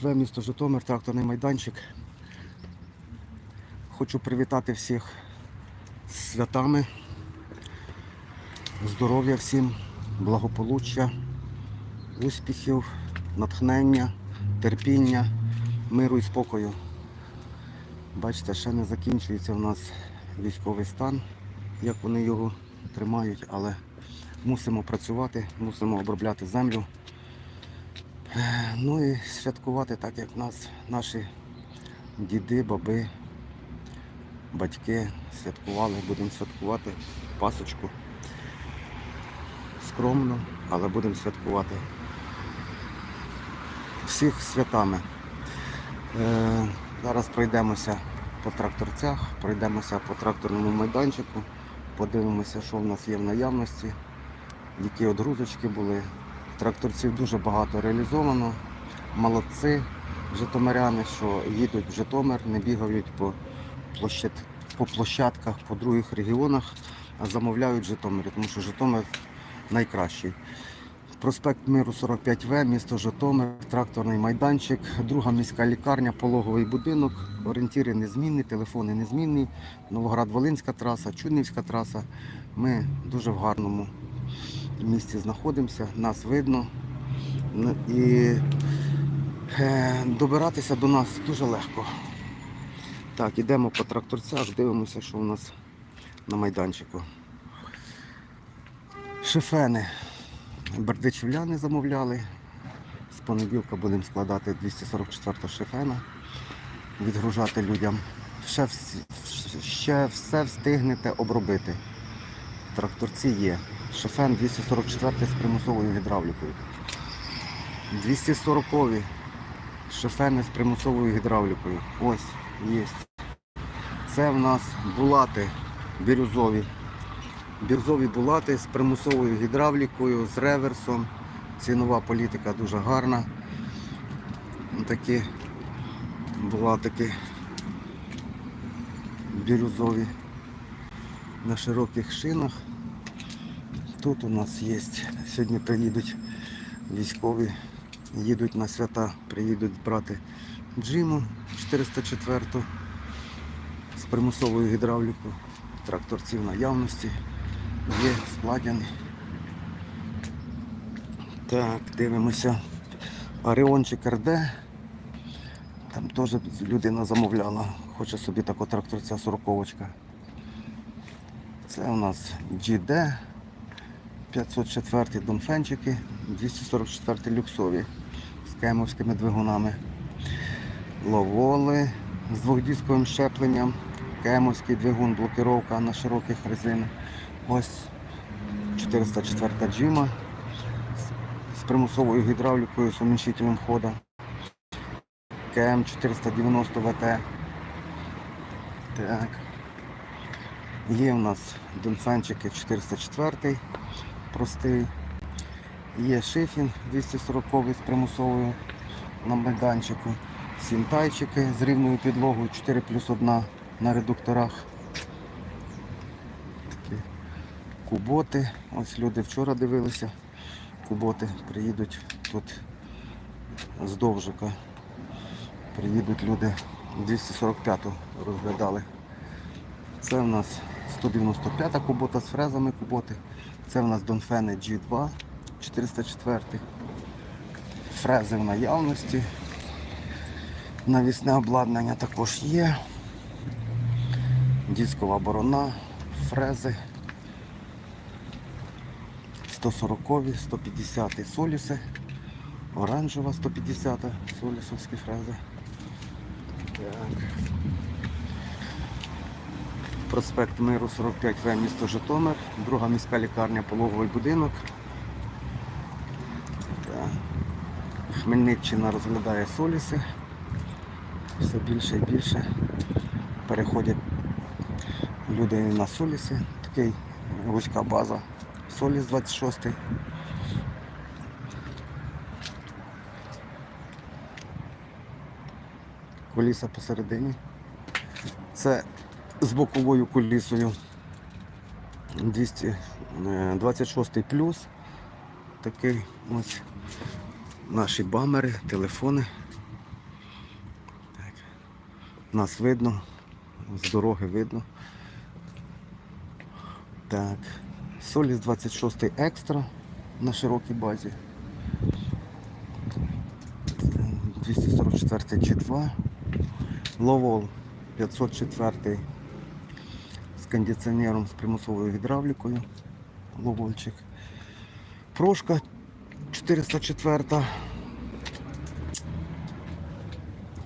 Живе місто Житомир, тракторний майданчик. Хочу привітати всіх з святами, здоров'я всім, благополуччя, успіхів, натхнення, терпіння, миру і спокою. Бачите, ще не закінчується у нас військовий стан, як вони його тримають, але мусимо працювати, мусимо обробляти землю. Ну і святкувати так, як нас наші діди, баби, батьки святкували, будемо святкувати пасочку. Скромно, але будемо святкувати всіх святами. Е, зараз пройдемося по тракторцях, пройдемося по тракторному майданчику, подивимося, що в нас є в наявності, які одгрузочки були. Тракторців дуже багато реалізовано. Молодці житомиряни, що їдуть в Житомир, не бігають по, площад... по площадках, по других регіонах, а замовляють в Житомирі, тому що Житомир найкращий. Проспект Миру 45В, місто Житомир, тракторний майданчик, друга міська лікарня, пологовий будинок, орієнтири незмінні, телефони незмінні, Новоград-Волинська траса, Чуднівська траса. Ми дуже в гарному місці знаходимося, нас видно. Ну, І е, добиратися до нас дуже легко. Так, ідемо по тракторцях, дивимося, що у нас на майданчику. Шифени. Бердичівляни замовляли. З понеділка будемо складати 244 шифена, відгружати людям. Ще, ще все встигнете обробити. Тракторці є. Шофен 244 з примусовою гідравлікою. 240 шофени з примусовою гідравлікою. Ось є. Це в нас булати бірюзові. Бірюзові булати з примусовою гідравлікою, з реверсом. Цінова політика дуже гарна. Такі булатики бірюзові на широких шинах. Тут у нас є. Сьогодні приїдуть військові, їдуть на свята, приїдуть брати джиму 404 з примусовою гідравлікою. Тракторці наявності. Є складені. Так, дивимося. Оріончик РД. Там теж людина замовляла. Хоче собі таку тракторця 40 Це у нас GD. 504 донфенчики, 244 люксові з кемовськими двигунами. Ловоли з двохдісковим щепленням, кемовський двигун, блокировка на широких резинах. Ось 404 джима з- примусовою гідравлікою, з уміншителем хода. КМ 490 ВТ. Так. Є у нас донфенчики 404 простий. Є шифінг 240 з примусовою на майданчику. Сінтайчики з рівною підлогою 4 плюс 1 на редукторах. Такі куботи. Ось люди вчора дивилися. Куботи приїдуть тут з Довжика. Приїдуть люди 245-ту розглядали. Це в нас 195-та кубота з фрезами куботи. Це в нас Донфени G2 404. Фрези в наявності. Навісне обладнання також є. Дискова борона, фрези. 140, 150 соліси, оранжева 150 солісовські фрези. Так. Проспект Миру 45В, місто Житомир, друга міська лікарня, пологовий будинок. Хмельниччина розглядає соліси. Все більше і більше переходять люди на соліси. Такий вузька база. Соліс 26. Коліса посередині. Це з боковою кулісою 226 плюс. Такий ось наші бамери, телефони Нас видно, з дороги видно. Так. Соліс 26 екстра на широкій базі. 244 G2. Ловол 504 з кондиціонером з примусовою гідравлікою. Ловольчик. Прошка 404.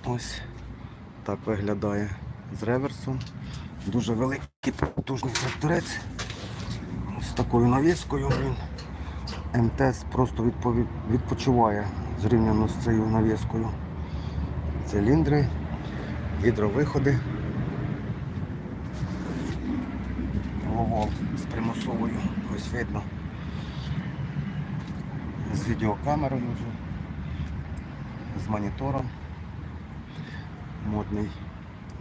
Ось так виглядає з реверсом. Дуже великий потужний тракторець. З такою навіскою він. МТС просто відпочиває зрівняно з цією навіскою. Циліндри, гідровиходи. Ловол з ось видно. З відеокамерою вже, з монітором. Модний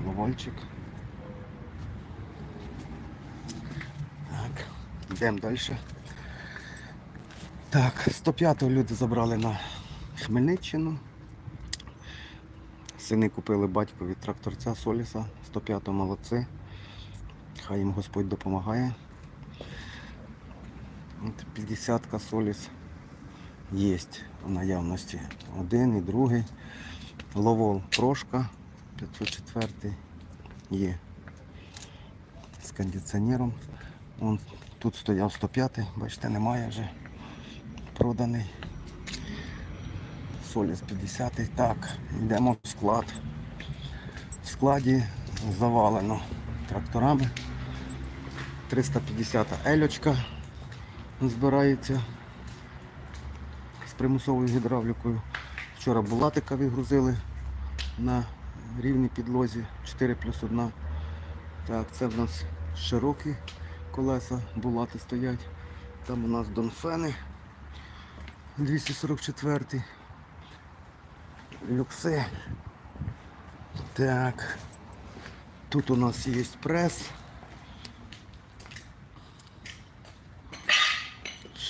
ловольчик. Так, йдемо далі. Так, 105-го люди забрали на Хмельниччину. Сини купили батькові тракторця Соліса, 105-го молодці. Хай їм Господь допомагає. От 50-ка Соліс є в наявності. Один і другий. Ловол Прошка 504 є з кондиціонером. Вон тут стояв 105, бачите, немає вже проданий. Соліс 50. Так, йдемо в склад. В складі завалено тракторами. 350 ельочка збирається з примусовою гідравлікою. Вчора булатика вигрузили на рівній підлозі 4 плюс 1. Так, це в нас широкі колеса булати стоять. Там у нас донфени 244 люкси. Так. Тут у нас є прес.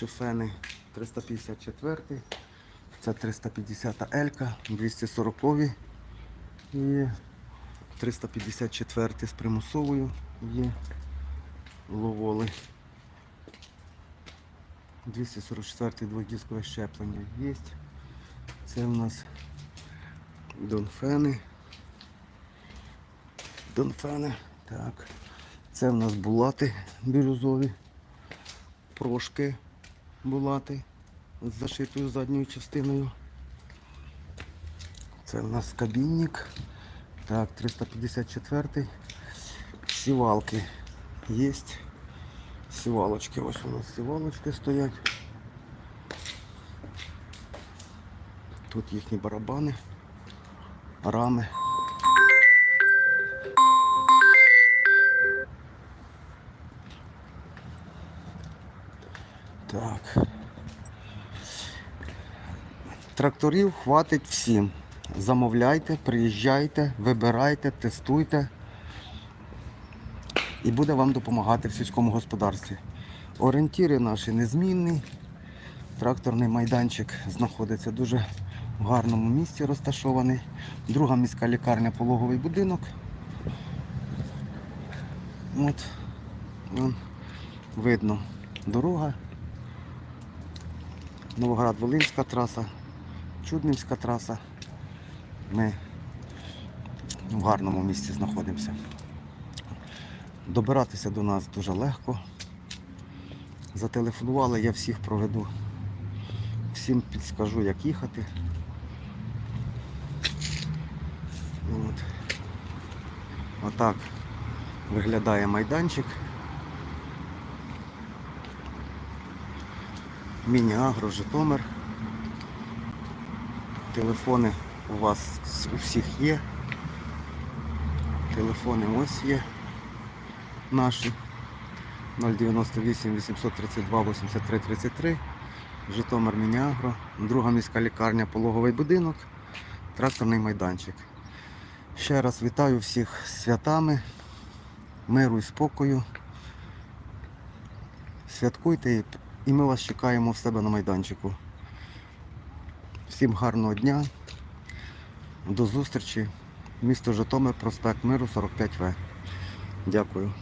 Шифени 354. Це 350 Елька, 240 і 354 з примусовою є ловоли. 244 двохдискове щеплення є. Це у нас донфени. Донфени. Так. Це в нас булати бірюзові. Прошки булати з зашитою задньою частиною. Це в нас кабінник. Так, 354. Сівалки є. Сівалочки. Ось у нас сівалочки стоять. Тут їхні барабани, рами. Так. Тракторів хватить всім. Замовляйте, приїжджайте, вибирайте, тестуйте. І буде вам допомагати в сільському господарстві. Орієнтіри наші незмінні. Тракторний майданчик знаходиться дуже в гарному місці розташований. Друга міська лікарня пологовий будинок. От, видно дорога. Новоград-Волинська траса, Чуднівська траса. Ми в гарному місці знаходимося. Добиратися до нас дуже легко. Зателефонували, я всіх проведу. Всім підскажу, як їхати. От. Отак виглядає майданчик. Міні-агро, Житомир. Телефони у вас у всіх є. Телефони ось є наші. 098 832 83 33. Житомир Мініагро. Друга міська лікарня, пологовий будинок, тракторний майданчик. Ще раз вітаю всіх з святами, миру і спокою. Святкуйте і- і ми вас чекаємо в себе на майданчику. Всім гарного дня. До зустрічі Місто Житомир, проспект Миру, 45В. Дякую.